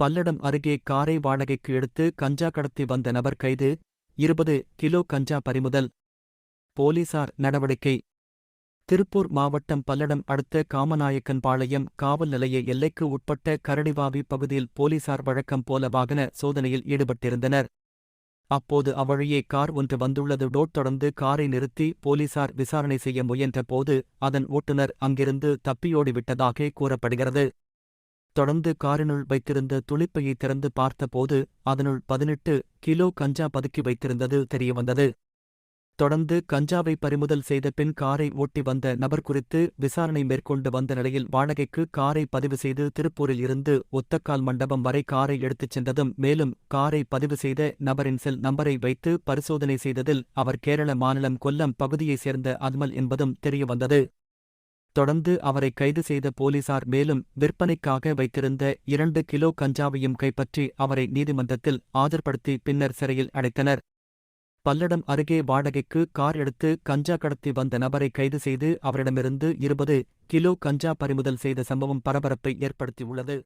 பல்லடம் அருகே காரை வாடகைக்கு எடுத்து கஞ்சா கடத்தி வந்த நபர் கைது இருபது கிலோ கஞ்சா பறிமுதல். போலீசார் நடவடிக்கை. திருப்பூர் மாவட்டம் பல்லடம் அடுத்த காமநாயக்கன்பாளையம் காவல் நிலைய எல்லைக்கு உட்பட்ட கரடிவாவி பகுதியில் போலீசார் வழக்கம் போல வாகன சோதனையில் ஈடுபட்டிருந்தனர். அப்போது அவ்வழியே கார் ஒன்று வந்துள்ளது. டோட் தொடர்ந்து காரை நிறுத்தி போலீசார் விசாரணை செய்ய முயன்றபோது அதன் ஓட்டுநர் அங்கிருந்து தப்பியோடிவிட்டதாக கூறப்படுகிறது. தொடர்ந்து காரினுள் வைத்திருந்த துளிப்பையை திறந்து பார்த்தபோது அதனுள் பதினெட்டு கிலோ கஞ்சா பதுக்கி வைத்திருந்தது தெரியவந்தது. தொடர்ந்து கஞ்சாவை பறிமுதல் செய்த பின் காரை ஓட்டி வந்த நபர் குறித்து விசாரணை மேற்கொண்டு வந்த நிலையில் வாடகைக்கு காரை பதிவு செய்து திருப்பூரில் இருந்து ஒத்தக்கால் மண்டபம் வரை காரை எடுத்துச் சென்றதும் மேலும் காரை பதிவு செய்த நபரின் செல் நம்பரை வைத்து பரிசோதனை செய்ததில் அவர் கேரள மாநிலம் கொல்லம் பகுதியைச் சேர்ந்த அத்மல் என்பதும் தெரியவந்தது. தொடர்ந்து அவரை கைது செய்த போலீசார் மேலும் விற்பனைக்காக வைத்திருந்த இரண்டு கிலோ கஞ்சாவையும் கைப்பற்றி அவரை நீதிமன்றத்தில் ஆஜர்படுத்தி பின்னர் சிறையில் அடைத்தனர். பல்லடம் அருகே வாடகைக்கு கார் எடுத்து கஞ்சா கடத்தி வந்த நபரை கைது செய்து அவரிடமிருந்து இருபது கிலோ கஞ்சா பறிமுதல் செய்த சம்பவம் பரபரப்பை ஏற்படுத்தியுள்ளது.